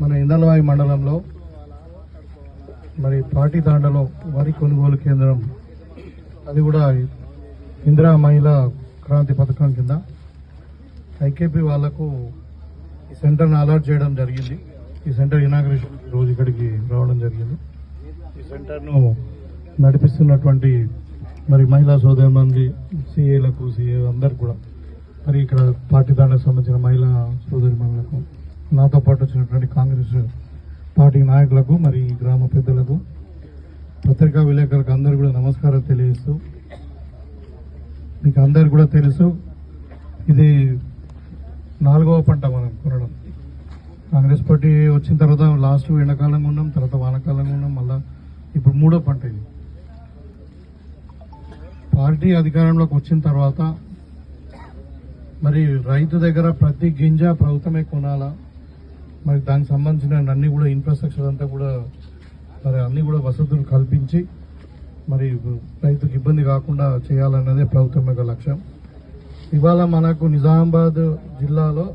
మన ఇందలవాయి మండలంలో మరి పార్టీ వరి కొనుగోలు కేంద్రం అది కూడా ఇందిరా మహిళా క్రాంతి పథకం కింద. ఐకేపీ వాళ్ళకు ఈ సెంటర్ను అలాట్ చేయడం జరిగింది. ఈ సెంటర్ ఇనాగ్రేషన్ రోజు ఇక్కడికి రావడం జరిగింది. ఈ సెంటర్ను నడిపిస్తున్నటువంటి మరి మహిళా సోదరి మంది సిఏలకు సిఏ అందరు కూడా మరి ఇక్కడ పార్టీ సంబంధించిన మహిళా సోదరి మహిళలకు నాతో పాటు వచ్చినటువంటి కాంగ్రెస్ పార్టీ నాయకులకు మరి గ్రామ పెద్దలకు పత్రికా విలేకరులకు అందరు కూడా నమస్కారం తెలియజేస్తూ మీకు అందరు కూడా తెలుసు ఇది నాలుగవ పంట మనం కొనడం. కాంగ్రెస్ పార్టీ వచ్చిన తర్వాత లాస్ట్ ఎండాకాలంగా ఉన్నాం తర్వాత వానకాలంగా ఉన్నాం మళ్ళా ఇప్పుడు మూడో పంట ఇది. పార్టీ అధికారంలోకి వచ్చిన తర్వాత మరి రైతు దగ్గర ప్రతి గింజ ప్రభుత్వమే కొనాలా? మరి దానికి సంబంధించిన అన్ని కూడా ఇన్ఫ్రాస్ట్రక్చర్ అంతా కూడా మరి అన్ని కూడా వసతులు కల్పించి మరి రైతుకు ఇబ్బంది కాకుండా చేయాలన్నదే ప్రభుత్వం యొక్క లక్ష్యం. ఇవాళ మనకు నిజామాబాద్ జిల్లాలో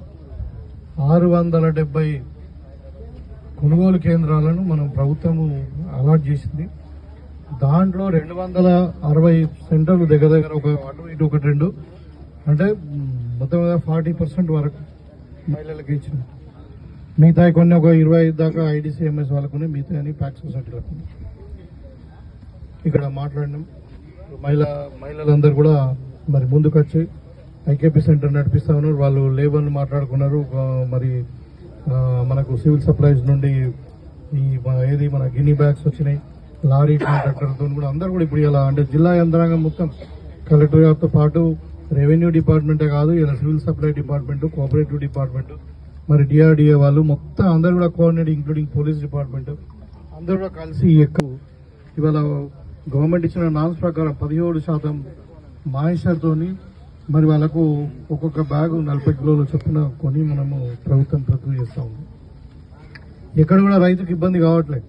ఆరు వందల డెబ్బై కొనుగోలు కేంద్రాలను మనం ప్రభుత్వము అలాట్ చేసింది. దాంట్లో రెండు వందల అరవై సెంటర్లు దగ్గర దగ్గర ఒక అటు ఇటు ఒకటి రెండు. అంటే మొత్తం మీద ఫార్టీ పర్సెంట్ వరకు మహిళలకు ఇచ్చింది మిగతా కొన్ని ఒక ఇరవై ఐదు దాకా ఐడిసిఎంఎస్ వాళ్ళకు ఉన్నాయి, మిగతా అని ప్యాక్ సొసైటీలకు ఇక్కడ మాట్లాడినాం. మహిళ మహిళలందరూ కూడా మరి ముందుకు వచ్చి ఐకేపీ సెంటర్ నడిపిస్తా ఉన్నారు. వాళ్ళు లేబర్ని మాట్లాడుకున్నారు. మరి మనకు సివిల్ సప్లైస్ నుండి ఈ ఏది మన గిన్నీ బ్యాగ్స్ వచ్చినాయి. లారీ కాంట్రాక్టర్తో కూడా అందరు కూడా ఇప్పుడు ఇలా అంటే జిల్లా యంత్రాంగం మొత్తం కలెక్టర్ గారితో పాటు రెవెన్యూ డిపార్ట్మెంటే కాదు ఇలా civil supply department cooperative department మరి డిఆర్డిఏ వాళ్ళు మొత్తం అందరూ కూడా కోఆర్డినేట్ ఇంక్లూడింగ్ పోలీస్ డిపార్ట్మెంట్ అందరు కూడా కలిసి ఎక్కువ ఇవాళ గవర్నమెంట్ ఇచ్చిన నామ్స్ ప్రకారం పదిహేడు శాతం మాయిషర్తో మరి వాళ్ళకు ఒక్కొక్క బ్యాగ్ నలభై కిలోలు చొప్పున కొని మనము ప్రభుత్వం ప్రక్రియ చేస్తాము ఉంది ఎక్కడ కూడా రైతుకు ఇబ్బంది కావట్లేదు.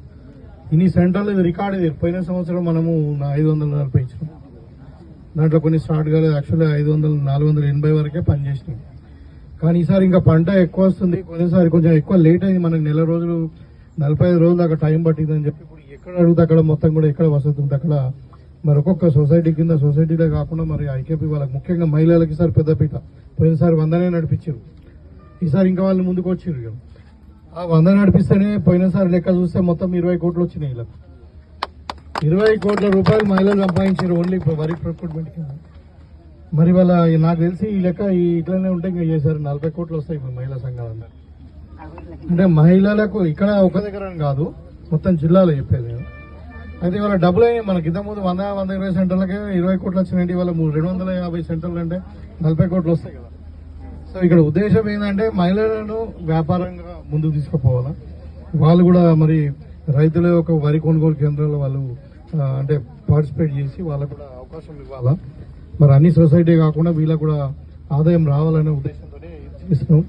ఇన్ని సెంటర్లు ఇది రికార్డ్ ఇది. పోయిన సంవత్సరం మనము ఐదు వందల నలభై ఇచ్చినాం. దాంట్లో కొన్ని స్టార్ట్ కాలేదు. యాక్చువల్లీ ఐదు వందల నాలుగు వందల ఎనభై వరకే పనిచేసినాం. కానీ ఈసారి ఇంకా పంట ఎక్కువ వస్తుంది. కొన్నిసారి కొంచెం ఎక్కువ లేట్ అయింది. మనకు నెల రోజులు నలభై ఐదు రోజులు దాకా టైం పట్టిందని చెప్పి ఇప్పుడు ఎక్కడ అడుగుతా అక్కడ మొత్తం కూడా ఎక్కడ వసతి ఉంది అక్కడ. మరి ఒక్కొక్క సొసైటీ కింద సొసైటీలో కాకుండా మరి ఐకేపీ వాళ్ళకి ముఖ్యంగా మహిళలకి సార్ పెద్దపీట పోయినసారి వందనే నడిపించారు. ఈసారి ఇంకా వాళ్ళు ముందుకు వచ్చారు ఆ వంద నడిపిస్తేనే పోయినసారి లెక్క చూస్తే మొత్తం ఇరవై కోట్లు వచ్చినాయి వీళ్ళకి ఇరవై కోట్ల రూపాయలు మహిళలు సంపాదించారు ఓన్లీ వరి ప్రొక్యూర్మెంట్ కింద. మరి వాళ్ళ నాకు తెలిసి ఈ లెక్క ఈ ఇట్లనే ఉంటే ఇంకా చేశారు. నలభై కోట్లు వస్తాయి ఇప్పుడు మహిళా సంఘాలు అంటే మహిళలకు ఇక్కడ ఒక దగ్గర కాదు మొత్తం జిల్లాలో చెప్పేది నేను. అయితే ఇవాళ డబ్బులు అయినాయి మనకి. ఇంతకుముందు వంద వంద ఇరవై సెంటర్లకే ఇరవై కోట్లు వచ్చినాయి ఇవాళ మూడు రెండు వందల యాభై సెంటర్లు అంటే నలభై కోట్లు వస్తాయి కదా. సో ఇక్కడ ఉద్దేశం ఏంటంటే మహిళలను వ్యాపారంగా ముందుకు తీసుకుపోవాలా. వాళ్ళు కూడా మరి రైతుల యొక్క వరి కొనుగోలు కేంద్రాల్లో వాళ్ళు అంటే పార్టిసిపేట్ చేసి వాళ్ళకు కూడా అవకాశం ఇవ్వాలా. మరి అన్ని సొసైటీ కాకుండా వీళ్ళకు కూడా ఆదాయం రావాలనే ఉద్దేశంతోనే ఇది చేస్తున్నాం.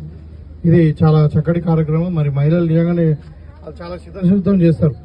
ఇది చాలా చక్కటి కార్యక్రమం. మరి మహిళలు నిజంగానే చాలా సిద్ధం చేస్తారు.